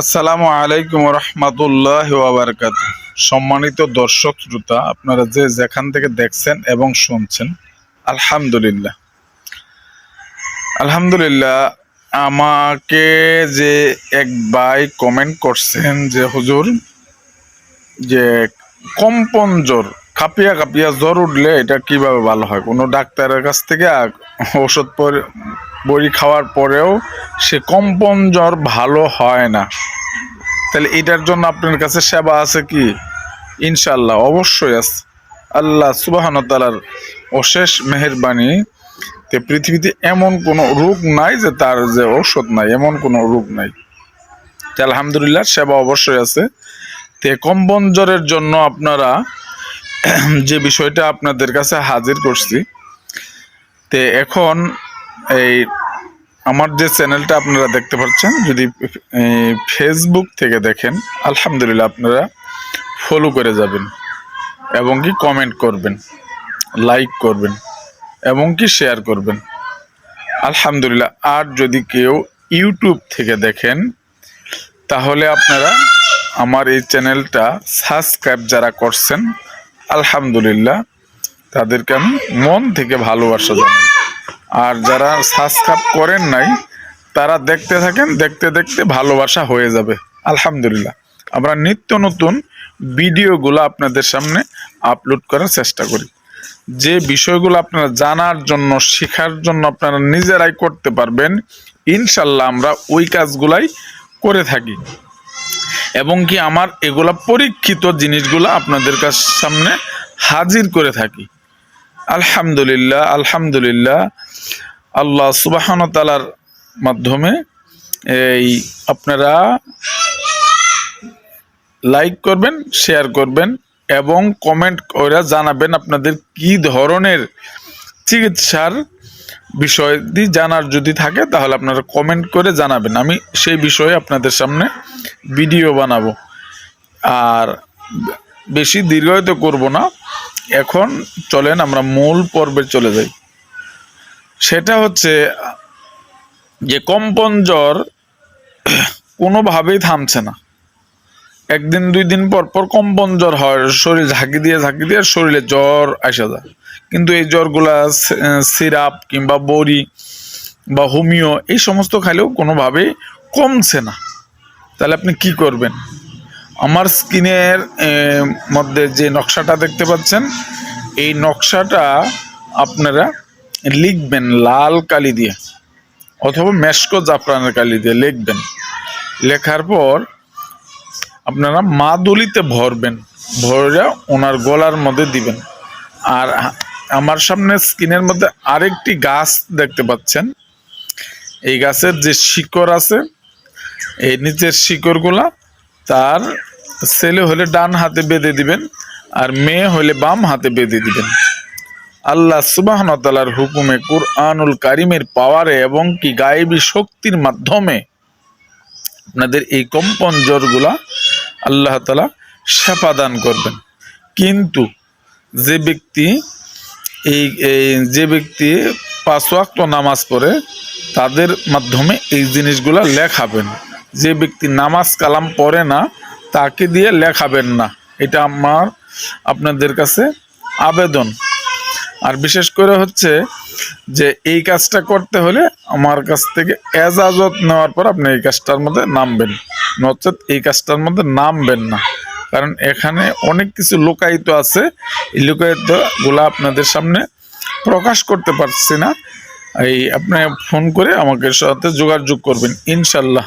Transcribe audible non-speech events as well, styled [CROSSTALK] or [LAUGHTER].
আসসালামু আলাইকুম রহমতুল্লাহ ওবরকাত সম্মানিত দর্শক, শ্রোতা, আপনারা যে যেখান থেকে দেখছেন এবং শুনছেন, আলহামদুলিল্লাহ। আলহামদুলিল্লাহ, আমাকে যে এক ভাই কমেন্ট করছেন যে, হুজুর, যে কম্পন জ্বর কাঁপিয়া কাঁপিয়া জ্বর উঠলে এটা কীভাবে ভালো হয়? কোনো ডাক্তারের কাছ থেকে ওষুধ বড়ি খাওয়ার পরেও সে কম্পন জ্বর ভালো হয় না। তাহলে এটার জন্য আপনার কাছে সেবা আছে কি? ইনশাল্লাহ অবশ্যই আছে। আল্লাহ সুবাহন তালার অশেষ মেহরবানি তে পৃথিবীতে এমন কোনো রোগ নাই যে তার যে ঔষধ নাই, এমন কোনো রোগ নাই। তে আলহামদুলিল্লাহ সেবা অবশ্যই আছে। তে কম্বন জ্বরের জন্য আপনারা [CLEARS THROAT] যে বিষয়টা আপনাদের কাছে হাজির করছি, তে এখন এই আমার যে চ্যানেলটা আপনারা দেখতে পাচ্ছেন, যদি ফেসবুক থেকে দেখেন, আলহামদুলিল্লাহ আপনারা ফলো করে যাবেন এবং কি কমেন্ট করবেন লাইক করবেন এবং কি শেয়ার করবেন। আলহামদুলিল্লাহ, আর যদি কেউ ইউটিউব থেকে দেখেন, তাহলে আপনারা আমার এই চ্যানেলটা সাবস্ক্রাইব যারা করছেন, আলহামদুলিল্লাহ, তাদেরকে আমি মন থেকে ভালোবাসা জানাই। আর যারা সাবস্ক্রাইব করেন নাই, তারা দেখতে থাকেন, দেখতে দেখতে ভালোবাসা হয়ে যাবে। আলহামদুলিল্লাহ। আমরা নিত্য নতুন ভিডিওগুলো আপনাদের সামনে আপলোড করার চেষ্টা করি। যে বিষয়গুলো আপনারা জানার জন্য, শেখার জন্য আপনারা নিজেরাই করতে পারবেন, ইনশাল্লাহ আমরা ওই কাজগুলাই করে থাকি। এবং কি আমার এগুলা পরীক্ষিত জিনিসগুলো আপনাদের কাছ সামনে হাজির করে থাকি। আলহামদুলিল্লাহ আলহামদুলিল্লাহ। আল্লাহ সুবাহন তালার মাধ্যমে এই আপনারা লাইক করবেন, শেয়ার করবেন এবং কমেন্ট করে জানাবেন আপনাদের কি ধরনের চিকিৎসার বিষয় দিয়ে জানার যদি থাকে তাহলে আপনারা কমেন্ট করে জানাবেন। আমি সেই বিষয়ে আপনাদের সামনে ভিডিও বানাবো। আর বেশি দীর্ঘায়িত করব না। এখন চলেন আমরা মূল পর্বে চলে যাই। সেটা হচ্ছে যে কম্পন জ্বর কোনোভাবেই থামছে না। একদিন, দুই দিন পর পর কম্পন জ্বর হয়, শরীর ঝাঁকি দিয়ে ঝাঁকি দিয়ে শরীরে জ্বর আসা যায়। কিন্তু এই জ্বরগুলা সিরাপ কিংবা বড়ি বা হোমিও এই সমস্ত খাইলেও কোনোভাবেই কমছে না। তাহলে আপনি কি করবেন? আমার স্কিনের মধ্যে যে নকশাটা দেখতে পাচ্ছেন, এই নকশাটা আপনারা লিখবেন লাল কালি দিয়ে, অথবা মেশকো জাফরানের কালি দিয়ে লিখবেন। লেখার পর আপনারা মা দলিতে ভরবেন, ভরে ওনার গলার মধ্যে দিবেন। আর আমার সামনে স্কিনের মধ্যে আরেকটি গাছ দেখতে পাচ্ছেন। এই গাছের যে শিকড় আছে, এই নিচের শিকড়গুলা তার ছেলে হলে ডান হাতে বেঁধে দিবেন আর মেয়ে হলে বাম হাতে বেঁধে দিবেন। আল্লাহ সুবাহনতালার হুকুমে কুরআনুল কারিমের পাওয়ারে এবং কি গায়েবী শক্তির মাধ্যমে আপনাদের এই কম্পন জ্বরগুলা আল্লাহ তালা সেপা দান করবেন। কিন্তু যে ব্যক্তি এই যে ব্যক্তি পাঁচ নামাজ পড়ে তাদের মাধ্যমে এই জিনিসগুলা লেখাবেন। যে ব্যক্তি নামাজ কালাম পড়ে না, তাকে দিয়ে লেখাবেন না। এটা আমার আপনাদের কাছে আবেদন। আর বিশেষ করে হচ্ছে যে এই কাজটা করতে হলে আমার কাছ থেকে এজাজত নেওয়ার পর আপনি এই কাজটার মধ্যে নামবেন। নচেত এই কাজটার মধ্যে নামবেন না। কারণ এখানে অনেক কিছু লোকায়িত আছে। এই লোকায়িতগুলা আপনাদের সামনে প্রকাশ করতে পারছি না। এই আপনি ফোন করে আমাকে সাথে যোগাযোগ করবেন, ইনশাল্লাহ।